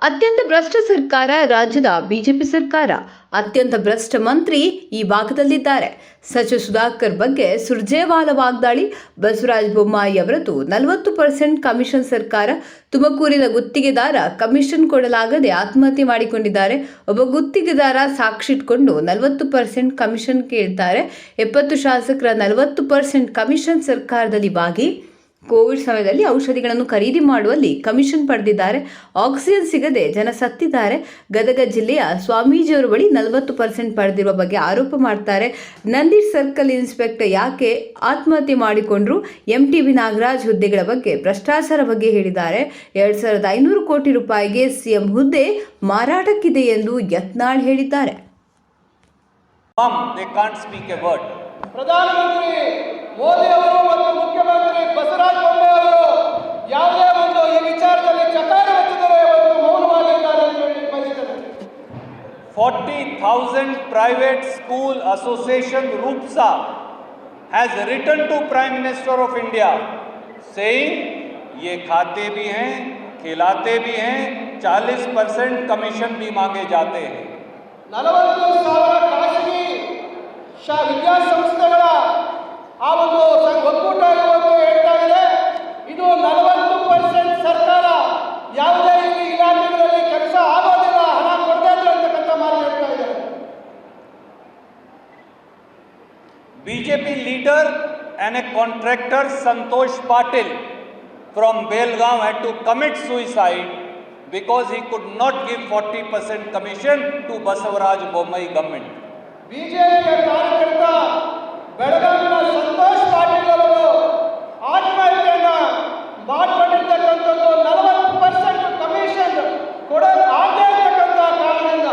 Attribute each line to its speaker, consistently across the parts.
Speaker 1: ಅತ್ಯಂತ ಭ್ರಷ್ಟ ಸರ್ಕಾರ ರಾಜ್ಯದ ಬಿಜೆಪಿ ಸರ್ಕಾರ. ಅತ್ಯಂತ ಭ್ರಷ್ಟ ಮಂತ್ರಿ ಈ ಭಾಗದಲ್ಲಿದ್ದಾರೆ. ಸಚಿವ ಸುಧಾಕರ್ ಬಗ್ಗೆ ಸುರ್ಜೇವಾಲ ವಾಗ್ದಾಳಿ. ಬಸವರಾಜ ಬೊಮ್ಮಾಯಿ ಅವರದ್ದು ನಲವತ್ತು ಪರ್ಸೆಂಟ್ ಕಮಿಷನ್ ಸರ್ಕಾರ. ತುಮಕೂರಿನ ಗುತ್ತಿಗೆದಾರ ಕಮಿಷನ್ ಕೊಡಲಾಗದೆ ಆತ್ಮಹತ್ಯೆ ಮಾಡಿಕೊಂಡಿದ್ದಾರೆ. ಒಬ್ಬ ಗುತ್ತಿಗೆದಾರ ಸಾಕ್ಷಿ ಇಟ್ಕೊಂಡು ನಲವತ್ತು ಪರ್ಸೆಂಟ್ ಕಮಿಷನ್ ಕೇಳ್ತಾರೆ. ಎಪ್ಪತ್ತು ಶಾಸಕರ ನಲವತ್ತು ಪರ್ಸೆಂಟ್ ಕಮಿಷನ್ ಸರ್ಕಾರದಲ್ಲಿ ಭಾಗಿ. ಕೋವಿಡ್ ಸಮಯದಲ್ಲಿ ಔಷಧಿಗಳನ್ನು ಖರೀದಿ ಮಾಡುವಲ್ಲಿ ಕಮಿಷನ್ ಪಡೆದಿದ್ದಾರೆ. ಆಕ್ಸಿಜನ್ ಸಿಗದೆ ಜನ ಸತ್ತಿದ್ದಾರೆ. ಗದಗ ಜಿಲ್ಲೆಯ ಸ್ವಾಮೀಜಿಯವರ ಬಳಿ ನಲವತ್ತು ಪರ್ಸೆಂಟ್ ಪಡೆದಿರುವ ಬಗ್ಗೆ ಆರೋಪ ಮಾಡ್ತಾರೆ. ನಂದಿ ಸರ್ಕಲ್ ಇನ್ಸ್ಪೆಕ್ಟರ್ ಯಾಕೆ ಆತ್ಮಹತ್ಯೆ ಮಾಡಿಕೊಂಡ್ರು? ಎಂ ಟಿ ವಿ ನಾಗರಾಜ್ ಹುದ್ದೆಗಳ ಬಗ್ಗೆ ಭ್ರಷ್ಟಾಚಾರ ಬಗ್ಗೆ ಹೇಳಿದ್ದಾರೆ. ಎರಡು ಸಾವಿರದ ಐನೂರು ಕೋಟಿ ರೂಪಾಯಿಗೆ ಸಿಎಂ ಹುದ್ದೆ ಮಾರಾಟಕ್ಕಿದೆ ಎಂದು ಯತ್ನಾಳ್ ಹೇಳಿದ್ದಾರೆ.
Speaker 2: Mum, they can't speak a word.
Speaker 3: ಪ್ರಧಾನಮಂತ್ರಿ ಮೋದಿ ಅವರು ಮತ್ತು ಮುಖ್ಯಮಂತ್ರಿ ಬಸವರಾಜ ಬೊಮ್ಮಾಯಿ ಅವರು ಯಾವುದೇ ಒಂದು ಈ ವಿಚಾರದಲ್ಲಿ ಚಕಾರ ಎತ್ತಿದರೆ ಇವತ್ತು ಮೌನವಾಗಿದ್ದಾರೆ ಅಂತ ಹೇಳಿ ಬಯಸ್ತೇನೆ
Speaker 2: 40,000 private school association RUPSA has written to Prime Minister of India saying ये खाते भी हैं खिलाते भी हैं 40 परसेंट कमीशन भी मांगे जाते हैं
Speaker 3: ನಲವತ್ತು ಸಾವಿರ ಖಾಸಗಿ ಶಾ ವಿದ್ಯಾಸಂಸ್ಥೆಗಳ ಆ ಒಂದು ಸಂಘ ಒಕ್ಕೂಟ ಇವತ್ತು ಹೇಳ್ತಾ ಇದೆ ಇದು ನಲವತ್ತು ಪರ್ಸೆಂಟ್ ಸರ್ಕಾರ ಯಾವುದೇ ಈ ಇಲಾಖೆಗಳಲ್ಲಿ ಕೆಲಸ ಆಗೋದಿಲ್ಲ ಹಣ ಕೊಡದೇ ಇದ್ರೆ ಅಂತಕ್ಕಂಥ ಮಾತು ಹೇಳ್ತಾ ಇದ್ದಾರೆ
Speaker 2: BJP leader and a contractor Santosh Patil from Belgaum had to commit suicide because he could not give 40% commission to Basavaraj Bommai government.
Speaker 3: ಬಿಜೆಪಿಯ ಕಾರ್ಯಕರ್ತ ಬೆಳಗಾವಿನ ಸಂತೋಷ್ ಪಾಟೀಲ್ ಅವರು ಆತ್ಮಹತ್ಯೆಯನ್ನ ಮಾಡಿಕೊಂಡಿರ್ತಕ್ಕಂಥದ್ದು ನಲವತ್ತು ಪರ್ಸೆಂಟ್ ಕಮಿಷನ್ ಕೊಡೋಕೆ ಆಗದೇ ಇರ್ತಕ್ಕಂಥ ಕಾರಣದಿಂದ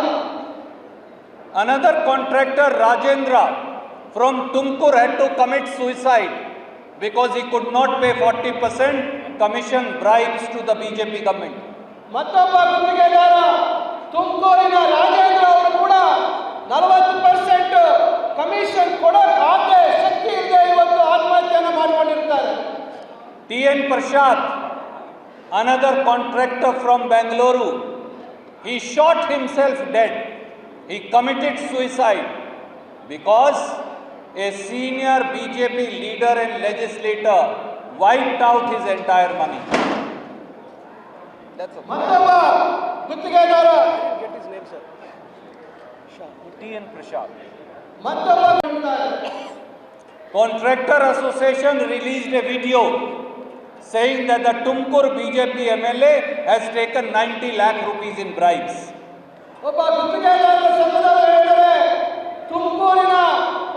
Speaker 2: Another contractor Rajendra from Tumakuru had to commit suicide because he could not pay 40% commission bribes to the BJP government.
Speaker 3: ಮತ್ತೊಬ್ಬ ಗುತ್ತಿಗೆದಾರ ತುಮಕೂರಿನ ರಾಜೇಂದ್ರ ಅವರು ಕೂಡ ನಲವತ್ತು ಪರ್ಸೆಂಟ್ ಕಮಿಷನ್ ಕೊಡೋಕೆ ಆಗದೆ ಶಕ್ತಿ ಇಲ್ಲದೆ ಇವತ್ತು ಆತ್ಮಹತ್ಯೆಯನ್ನು ಮಾಡಿಕೊಂಡಿರ್ತಾರೆ
Speaker 2: TN Prashad, another contractor from Bangalore, he shot himself dead. He committed suicide because a senior BJP leader and legislator wiped out his entire money. That's all.
Speaker 3: ಮತ್ತೊಬ್ಬ ಗುತ್ತಿಗೆದಾರ
Speaker 2: TN Prashad.
Speaker 3: ಮತ್ತೊಬ್ಬ ಹೇಳ್ತಾರೆ
Speaker 2: Contractor Association released a video saying that the Tumkur BJP MLA has taken 90 lakh rupees in bribes.
Speaker 3: ಒಬ್ಬ ಗುತ್ತಿಗೆದಾರರ ಸಂಘದವರು ಹೇಳ್ತಾರೆ ತುಮಕೂರಿನ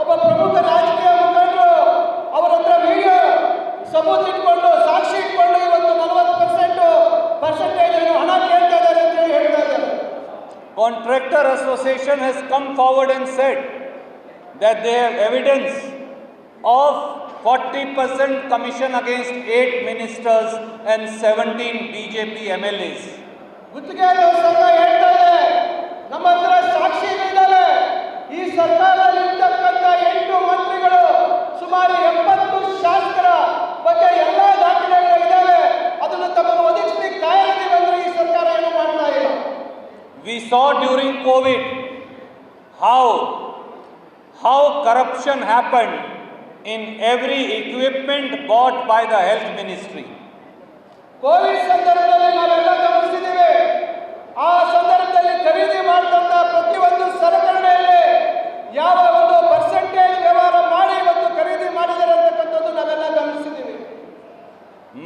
Speaker 3: ಒಬ್ಬ ಪ್ರಮುಖ ರಾಜಕೀಯ ಮುಖಂಡರು ಅವರ ಹತ್ರ ವಿಡಿಯೋ ಸಬೂತ್ ಇಟ್ಕೊಂಡು ಸಾಕ್ಷಿ ಇಟ್ಕೊಂಡು ಇವತ್ತು ನಲವತ್ತು ಪರ್ಸೆಂಟ್ ಪರ್ಸೆಂಟೇಜ್ ಹಣ
Speaker 2: Contractor Association has come forward and said that they have evidence of 40% commission against 8 ministers and 17 BJP MLAs.
Speaker 3: ಗುತ್ತಿಗೆದಾರರ ಸಂಘ ಹೇಳ್ತಾ ಇದೆ ನಮ್ಮ ಹತ್ರ ಸಾಕ್ಷಿಗಳಿದ್ದಾವೆ ಈ ಸರ್ಕಾರದಲ್ಲಿ ಇರ್ತಕ್ಕಂಥ ಎಂಟು ಮಂತ್ರಿಗಳು ಸುಮಾರು ಎಪ್ಪತ್ತು ಶಾಸಕರ
Speaker 2: saw during COVID how, how corruption happened in every equipment bought by the health ministry.
Speaker 3: Covid ಸಂದರ್ಭದಲ್ಲಿ ನಾವೆಲ್ಲ ಗಮನಿಸಿದ್ದೇವೆ ಆ ಸಂದರ್ಭದಲ್ಲಿ ಖರೀದಿ ಮಾಡಿದಂತ ಪ್ರತಿಯೊಂದು ಸಲಕರಣೆಯಲ್ಲಿ ಯಾವ ಒಂದು ಪರ್ಸೆಂಟೇಜ್ ವ್ಯವಹಾರ ಮಾಡಿ ಇವತ್ತು ಖರೀದಿ ಮಾಡಿದ್ದಾರೆ ಅಂತಕ್ಕಂಥದ್ದು ನಾವೆಲ್ಲ ಗಮನಿಸಿದ್ದೀವಿ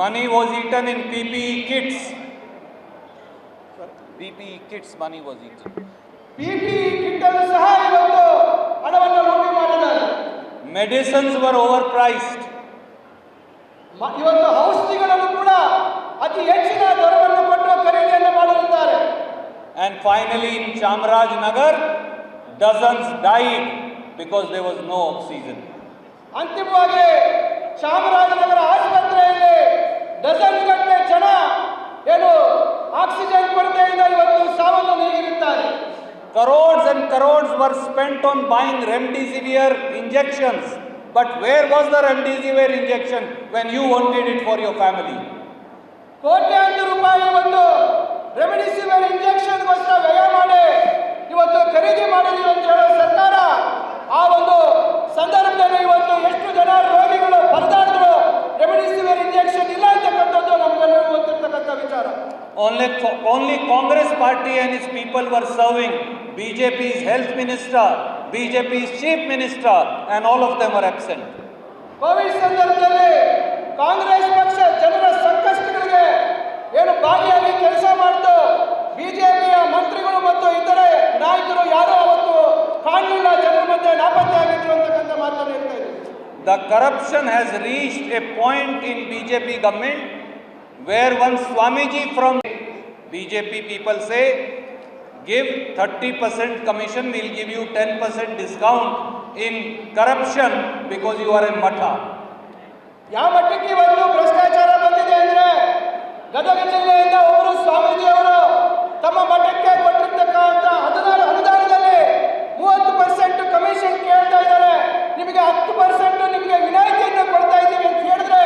Speaker 2: Money was eaten in PPE kits. PPE kits money was eaten.
Speaker 3: PPE kit ಅನ್ನು ಸಹ ಇವತ್ತು ಹಣವನ್ನು ಲೂಟಿ ಮಾಡಿದ್ದಾರೆ
Speaker 2: Medicines were overpriced.
Speaker 3: ಮ- ಇವತ್ತು ಔಷಧಿಗಳನ್ನು ಕೂಡ ಅತಿ ಹೆಚ್ಚಿನ ದರವನ್ನು ಕೊಟ್ಟು ಖರೀದಿಯನ್ನು ಮಾಡಿರುತ್ತಾರೆ
Speaker 2: And finally, in Chamraj Nagar, dozens died because there was no oxygen.
Speaker 3: ಅಂತಿಮವಾಗಿ ಚಾಮರಾಜನಗರ ಆಸ್ಪತ್ರೆಯಲ್ಲಿ ಡಜನ್ ಗಟ್ಟಲೆ ಜನ ಏನು ಆಕ್ಸಿಜನ್ ಕೊಡ್ತಾ ಇದ್ದಾರೆ ಇವತ್ತು ಸಾವನ್ನು ನೀಡಿರುತ್ತಾರೆ
Speaker 2: crores and crores were spent on buying remdesivir injections but where was the remdesivir injection when you wanted it for your family
Speaker 3: ಅಂತ ರೂಪಾಯಿ ಒಂದು ರೆಮ್ಡಿಸಿವಿಯರ್ ಇಂಜೆಕ್ಷನ್ ಕೊಟ್ಟ ವ್ಯಯ ಮಾಡಿ ಇವತ್ತು ಖರೀದಿ ಮಾಡಿದ್ವಿ ಅಂತ ಹೇಳೋ ಸರ್ಕಾರ ಆ ಒಂದು ಸಂದರ್ಭದಲ್ಲಿ ಇವತ್ತು ಎಷ್ಟು ಜನ ರೋಗಿಗಳು ಪರದ
Speaker 2: Only, only Congress party and its people were serving BJP's health minister, BJP's chief minister, and all of them were absent.
Speaker 3: COVID ಸಂದರ್ಭದಲ್ಲಿ ಕಾಂಗ್ರೆಸ್ ಪಕ್ಷ ಜನರ ಸಂಕಷ್ಟಗಳಿಗೆ ಏನು ಭಾಗಿಯಾಗಿ ಕೆಲಸ ಮಾಡ್ತು ಬಿಜೆಪಿಯ ಮಂತ್ರಿಗಳು ಮತ್ತು ಇತರೆ ನಾಯಕರು ಯಾರೂ ಅವತ್ತು ಕಾಣಲಿಲ್ಲ ಜನರ ಮಧ್ಯೆ ನಾಪತ್ತೆ ಆಗಿದ್ರು ಅಂತಕ್ಕಂಥ ಮಾತನ್ನು ಹೇಳ್ತಾ ಇದ್ದೀವಿ
Speaker 2: The corruption has reached a point in BJP government where one Swamiji from BJP people say, give 30% commission, we'll give you 10% discount in corruption because you are a matha.
Speaker 3: ಯಾವ ಮಟ್ಟಕ್ಕೆ ಇವತ್ತು ಭ್ರಷ್ಟಾಚಾರ ಬಂದಿದೆ ಅಂದ್ರೆ ಗದಗ ಜಿಲ್ಲೆಯಿಂದ ಒಬ್ಬರು ಸ್ವಾಮೀಜಿಯವರು ತಮ್ಮ ಮಠಕ್ಕೆ ಕೊಟ್ಟಿರ್ತಕ್ಕಂಥ ಅನುದಾನ ಅನುದಾನದಲ್ಲಿ ಮೂವತ್ತು ಪರ್ಸೆಂಟ್ ಕಮಿಷನ್ ಕೇಳ್ತಾ ಇದ್ದಾರೆ ನಿಮಗೆ ಹತ್ತು ಪರ್ಸೆಂಟ್ ನಿಮಗೆ ವಿನಾಯಿತಿಯನ್ನು ಕೊಡ್ತಾ ಇದ್ದೀವಿ ಅಂತ ಹೇಳಿದ್ರೆ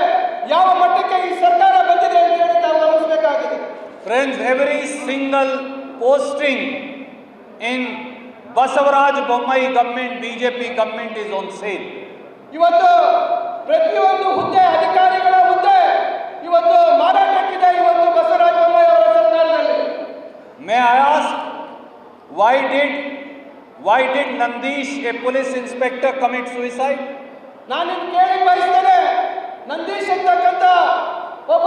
Speaker 3: ಯಾವ ಮಟ್ಟಕ್ಕೆ ಈ ಸರ್ಕಾರ ಬಂದಿದೆ ಅಂತ ಹೇಳಿ ನಾವು ಗಮನಿಸಬೇಕಾಗಿದೆ
Speaker 2: friends every single posting in Basavaraj Bommai government BJP government is on same
Speaker 3: ಇವತ್ತು ಪ್ರತಿಯೊಂದು ಹುದ್ದೆ ಅಧಿಕಾರಿಗಳ ಹುದ್ದೆ ಇವತ್ತು ಮಾರಾಟಕ್ಕಿದೆ ಇವತ್ತು ಬಸವರಾಜ ಬೊಮ್ಮಾಯಿ ಅವರ ಸರ್ಕಾರದಲ್ಲಿ
Speaker 2: may I ask why did why did Nandish a police inspector commit suicide
Speaker 3: ನಾನು ನಿಮ್ಗೆ ಕೇಳಿ ಬಯಸ್ತೇನೆ ನಂದೀಶ್ ಅಂತಕ್ಕಂಥ ಒಬ್ಬ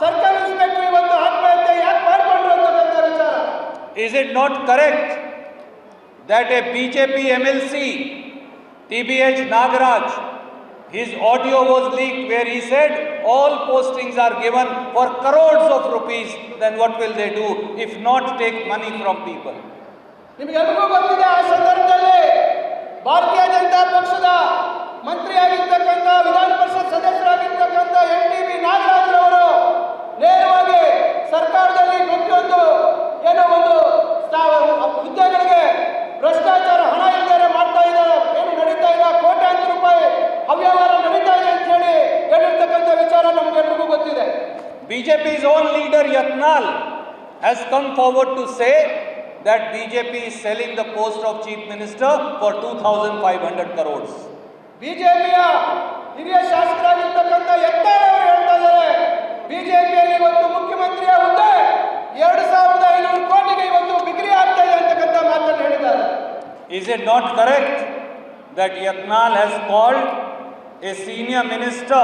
Speaker 3: ಸರ್ಕಾರಿ
Speaker 2: Is it not correct that a BJP MLC, TBH Nagaraj, his audio was leaked where he said all postings are given for crores of rupees, then what will they do if not take money from people?
Speaker 3: ನಿಮಗೆಲ್ಲರಿಗೂ ಗೊತ್ತಿದೆ ಆ ಸಂದರ್ಭದಲ್ಲಿ ಭಾರತೀಯ ಜನತಾ ಪಕ್ಷದ ಮಂತ್ರಿಯಾಗಿರ್ತಕ್ಕಂಥ ವಿಧಾನ ಪರಿಷತ್ ಸದಸ್ಯರಾಗಿರ್ತಕ್ಕಂಥ M T B ನಾಗರಾಜರವರು ನೇರವಾಗಿ ಸರ್ಕಾರದಲ್ಲಿ ಪ್ರತಿಯೊಂದು ಏನೋ ಒಂದು ಹುದ್ದೆಗಳಿಗೆ ಭ್ರಷ್ಟಾಚಾರ ಹಣ ಇಲ್ಲದೆ ಮಾಡ್ತಾ ಇದ್ದಾರೆ ಏನು ನಡೀತಾ ಇದೆ? ಕೋಟ್ಯಾಂತರ ರೂಪಾಯಿ ಅವ್ಯವಹಾರ ನಡೀತಾ ಇದೆ ಅಂತ ಹೇಳಿ ಹೇಳಿರ್ತಕ್ಕಂಥ ವಿಚಾರ ನಮ್ಗೆಲ್ರಿಗೂ ಗೊತ್ತಿದೆ.
Speaker 2: BJP's own leader Yatnal has come forward to say that BJP is selling the post of chief minister for 2,500 crores.
Speaker 3: ಬಿಜೆಪಿಯ ಹಿರಿಯ ಶಾಸಕರಾಗಿರ್ತಕ್ಕಂಥ ಯತ್ನಾಳ್ ಅವರು ಹೇಳ್ತಾ ಇದ್ದಾರೆ. ಬಿಜೆಪಿಯಲ್ಲಿ ಇವತ್ತು ಮುಖ್ಯಮಂತ್ರಿಯ ಹುದ್ದೆ ಎರಡು
Speaker 2: Is it not correct that Yatnal has called a senior minister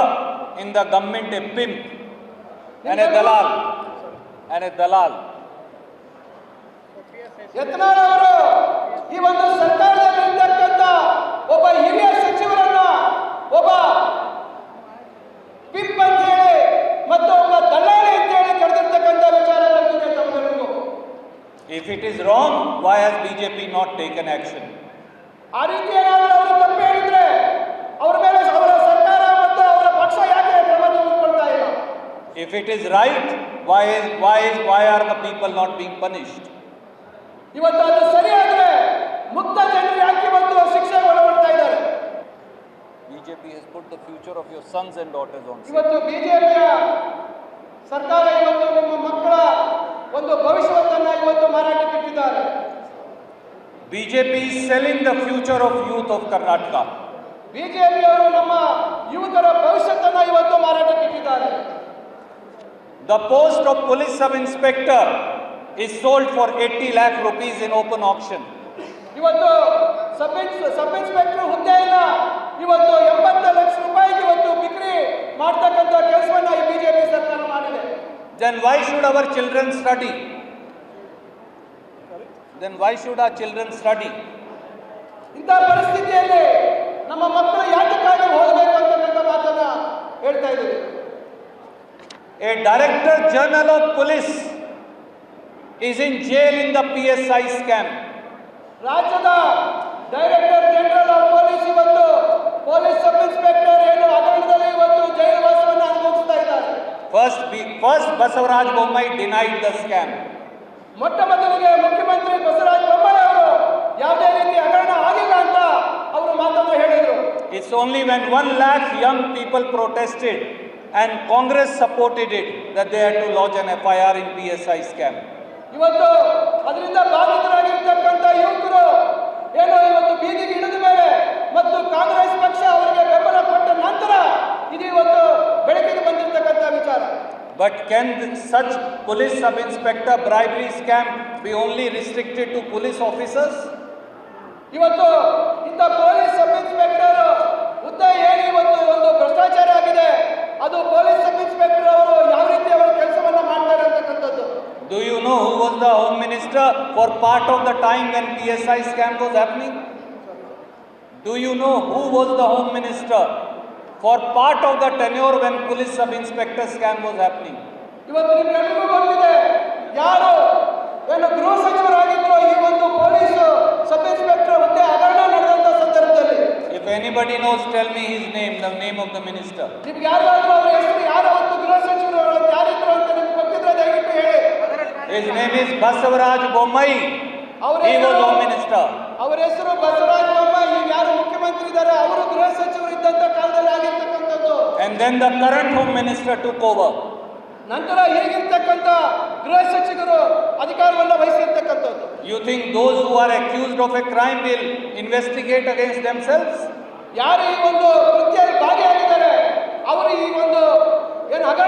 Speaker 2: in the government a pimp and a dalal? And a dalal.
Speaker 3: Yatnal ಅವರು ಈ ಒಂದು ಸರ್ಕಾರದಲ್ಲಿ ಇರ್ತಕ್ಕಂಥ ಒಬ್ಬ ಹಿರಿಯ ಸಚಿವರನ್ನ ಒಬ್ಬ ಪಿಪ್ ಅಂತ ಹೇಳಿ ಮತ್ತು ಒಬ್ಬ ದಲ್ಲಾಳಿ ಅಂತ ಹೇಳಿ ಕರೆದಿರ್ತಕ್ಕಂಥ ವಿಚಾರ ಬಂದಿದೆ ತಮ್ಮೆಲ್ಲರಿಗೂ
Speaker 2: If it is wrong, why has BJP not taken action?
Speaker 3: ಆ ರೀತಿ ಏನಾದರೂ ಅವರು ತಪ್ಪು ಹೇಳಿದ್ರೆ ಅವರ ಮೇಲೆ ಅವರ ಸರ್ಕಾರ ಮತ್ತು ಅವರ ಪಕ್ಷ ಯಾಕೆ ಕ್ರಮ ತೆಗೆದುಕೊಳ್ತಾ ಇಲ್ಲ
Speaker 2: If it is right, why is, why is why are the people not being punished?
Speaker 3: ಇವತ್ತು ಅದು ಸರಿಯಾದ್ರೆ ಮುಕ್ತ ಜನರು ಯಾಕೆ ಇವತ್ತು ಶಿಕ್ಷೆ ಒಳಪಡ್ತಾ ಇದ್ದಾರೆ
Speaker 2: BJP has put the future of your sons daughters on sale.
Speaker 3: ಇವತ್ತು ಬಿಜೆಪಿಯ ಸರ್ಕಾರ ಇವತ್ತು ನಿಮ್ಮ ಮಕ್ಕಳ ಒಂದು ಭವಿಷ್ಯವನ್ನ ಇವತ್ತು ಮಾರಾಟಕ್ಕೆ ಇಟ್ಟಿದ್ದಾರೆ
Speaker 2: BJP is selling the future of youth of Karnataka.
Speaker 3: ಬಿಜೆಪಿಯವರು ನಮ್ಮ ಯುವಕರ ಭವಿಷ್ಯತ್ತನ್ನ ಇವತ್ತು ಮಾರಾಟಕ್ಕೆ ಇಟ್ಟಿದ್ದಾರೆ
Speaker 2: The post of police sub-inspector is sold for 80 lakh rupees in open auction.
Speaker 3: ಇವತ್ತು ಸಬ್ ಇನ್ಸ್ ಸಬ್ ಇನ್ಸ್ಪೆಕ್ಟರ್ ಹುದ್ದೆಯನ್ನ ಇವತ್ತು ಎಂಬತ್ತು ಲಕ್ಷ ರೂಪಾಯಿಗೆ ಇವತ್ತು ಬಿಕ್ರಿ ಮಾಡ್ತಕ್ಕಂಥ ಕೆಲಸವನ್ನ ಈ ಬಿಜೆಪಿ ಸರ್ಕಾರ ಮಾಡಿದೆ
Speaker 2: Then why should our children study? Then why should our children study?
Speaker 3: ಇಂಥ ಪರಿಸ್ಥಿತಿಯಲ್ಲಿ ನಮ್ಮ ಮಕ್ಕಳು ಯಾತಕ್ಕಾಗಿ ಓದಬೇಕು ಅಂತಕ್ಕಂಥ ಮಾತನ್ನ ಹೇಳ್ತಾ ಇದ್ದೀವಿ
Speaker 2: A director general of police is in jail in the PSI scam.
Speaker 3: ರಾಜ್ಯದ ಡೈರೆಕ್ಟರ್ ಜನರಲ್ ಆಫ್ ಪೊಲೀಸ್ ಇವತ್ತು ಪೊಲೀಸ್ ಸಬ್ ಇನ್ಸ್ಪೆಕ್ಟರ್ ಏನು ಹಗರಣದಲ್ಲಿ ಇವತ್ತು ಜೈಲುವಾಸವನ್ನು ಅನುಭವಿಸ್ತಾ ಇದ್ದಾರೆ
Speaker 2: First, be- first Basavaraj Bommai denied the scam.
Speaker 3: ಮೊಟ್ಟ ಮೊದಲಿಗೆ ಮುಖ್ಯಮಂತ್ರಿ ಬಸವರಾಜ ಬೊಮ್ಮಾಯಿ ಅವರು ಯಾವುದೇ ರೀತಿ ಹಗರಣ ಆಗಿಲ್ಲ ಅಂತ ಅವರು ಮಾತನ್ನು ಹೇಳಿದರು.
Speaker 2: It's only when one lakh young people protested and Congress supported it that they had to launch an F I R in P S I scam
Speaker 3: ಇವತ್ತು ಅದರಿಂದ ಬಾಧಿತರಾಗಿರ್ತಕ್ಕಂಥ ಯುವಕರು ಏನೋ ಇವತ್ತು ಬೀದಿಗೆ ಇಳಿದ ಮೇಲೆ ಮತ್ತು ಕಾಂಗ್ರೆಸ್ ಪಕ್ಷ ಅವರಿಗೆ ಬೆಂಬಲ ಕೊಟ್ಟ ನಂತರ ಇದು ಇವತ್ತು ಬೆಳಕಿಗೆ ಬಂದಿರತಕ್ಕಂಥ ವಿಚಾರ.
Speaker 2: But can such police sub-inspector bribery scam be only restricted to police officers?
Speaker 3: ಇವತ್ತು ಇಂಥ ಪೊಲೀಸ್ ಸಬ್ ಇನ್ಸ್ಪೆಕ್ಟರ್ ಹುದ್ದೆ ಏನು ಇವತ್ತು ಒಂದು ಭ್ರಷ್ಟಾಚಾರ ಆಗಿದೆ ಅದು ಪೊಲೀಸ್ ಸಬ್ ಇನ್ಸ್ಪೆಕ್ಟರ್ ಅವರು ಯಾವ ರೀತಿ ಅವರ ಕೆಲಸವನ್ನ ಮಾಡ್ತಾರೆ ಅಂತಕ್ಕಂಥದ್ದು
Speaker 2: Do you know who was the home minister for part of the time when PSI scam was happening? Do you know who was the home minister For part of the tenure when police sub-inspector scam was happening?
Speaker 3: ಇವತ್ತು ನಿಮ್ಗೆಲ್ರಿಗೂ ಗೊತ್ತಿದೆ ಯಾರು ಏನು ಗೃಹ ಸಚಿವರಾಗಿದ್ರು ಈ ಒಂದು police sub inspector ಹುದ್ದೆ ಹಗರಣ ನಡೆದಂತ ಸಂದರ್ಭದಲ್ಲಿ
Speaker 2: If anybody knows, tell me his name, the name of the minister.
Speaker 3: ನಿಮ್ಗೆ ಯಾರಾದ್ರೂ ಅವ್ರ ಹೆಸರು ಯಾರು ಅವತ್ತು ಗೃಹ ಸಚಿವರು ಯಾರಿದ್ರು ಅಂತ ನಿಮ್ಗೆ ಗೊತ್ತಿದ್ರೆ ದಯವಿಟ್ಟು ಹೇಳಿ
Speaker 2: His name is Basavaraj Bommai.
Speaker 3: ಅವ್ರ
Speaker 2: was
Speaker 3: ಹೆಸರು-
Speaker 2: home minister.
Speaker 3: ಅವರ ಹೆಸರು ಬಸವರಾಜ ಬೊಮ್ಮಾಯಿ ಈಗ ಯಾರು ಮುಖ್ಯಮಂತ್ರಿ ಇದ್ದಾರೆ ಅವರು ಗೃಹ ಸಚಿವರು ಇದ್ದಂತ ಕಾಲದಲ್ಲಿ ಆಗಿರ್ತಕ್ಕಂಥದ್ದು
Speaker 2: And then the current home minister took over.
Speaker 3: ನಂತರ ಈಗಿರ್ತಕ್ಕಂಥ ಗೃಹ ಸಚಿವರು ಅಧಿಕಾರವನ್ನ ವಹಿಸಿರ್ತಕ್ಕಂಥದ್ದು
Speaker 2: You think those who are accused of a crime will investigate against themselves?
Speaker 3: ಯಾರು ಈ ಒಂದು ಕೃತ್ಯದಲ್ಲಿ ಭಾಗಿಯಾಗಿದ್ದಾರೆ ಅವರು ಈ ಒಂದು ಏನು ಹಗರಣ